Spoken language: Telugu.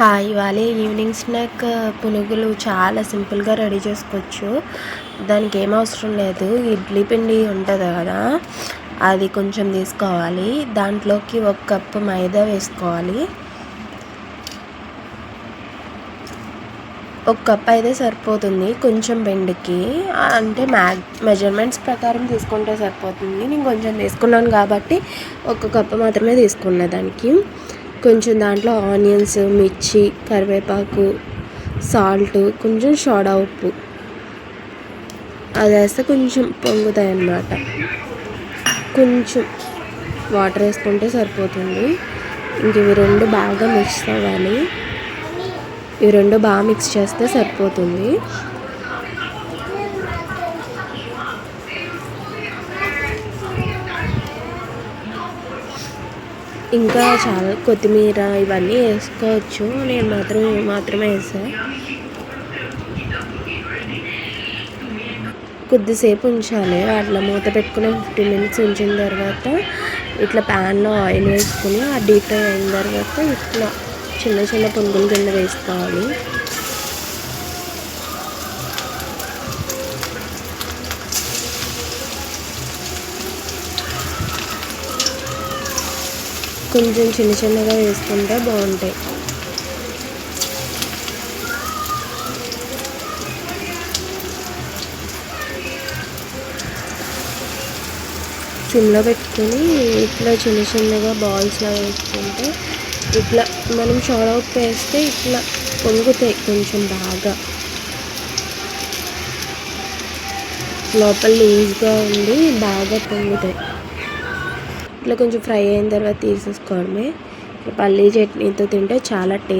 హాయ్ ఇవాళ ఈవినింగ్ స్నాక్ పునుగులు చాలా సింపుల్గా రెడీ చేసుకోవచ్చు. దానికి ఏం అవసరం లేదు. ఇడ్లీ పిండి ఉంటుంది కదా అది కొంచెం తీసుకోవాలి. దాంట్లోకి ఒక కప్పు మైదా వేసుకోవాలి. ఒక కప్ అయితే సరిపోతుంది కొంచెం పిండికి. అంటే మ్యా మెజర్మెంట్స్ ప్రకారం తీసుకుంటే సరిపోతుంది. నేను కొంచెం తీసుకున్నాను కాబట్టి ఒక కప్పు మాత్రమే తీసుకున్నా దానికి. కొంచెం దాంట్లో ఆనియన్స్ మిర్చి కరివేపాకు సాల్ట్ కొంచెం సోడా ఉప్పు. అది వేస్తే కొంచెం పొంగుతాయి అన్నమాట కొంచెం వాటర్ వేసుకుంటే సరిపోతుంది. ఇంక ఇవి రెండు బాగా మిక్స్ అవ్వాలి. ఇవి రెండు బాగా మిక్స్ చేస్తే సరిపోతుంది. ఇంకా చాలా కొత్తిమీర ఇవన్నీ వేసుకోవచ్చు. నేను మాత్రం మాత్రమే వేసాను కొద్దిసేపు ఉంచాలి. అట్లా మూత పెట్టుకుని ఫిఫ్టీన్ మినిట్స్ ఉంచిన తర్వాత ఇట్లా ప్యాన్లో ఆయిల్ వేసుకుని ఆ డీప్ ఫ్రై అయిన తర్వాత ఇట్లా చిన్న చిన్న పునుగుల కింద వేసుకోవాలి. కొంచెం చిన్న చిన్నగా వేసుకుంటే బాగుంటాయి. సిమ్లో పెట్టుకొని ఇట్లా చిన్న చిన్నగా బాల్స్ లాగా వేసుకుంటే ఇట్లా మనం షార్ట్ వేస్తే ఇట్లా పొంగుతాయి కొంచెం బాగా. లోపల లూజ్గా ఉండి బాగా పొంగుతాయి. ఇట్లా కొంచెం ఫ్రై అయిన తర్వాత తీసేసుకోవడమే. పల్లీ చట్నీతో తింటే చాలా టేస్ట్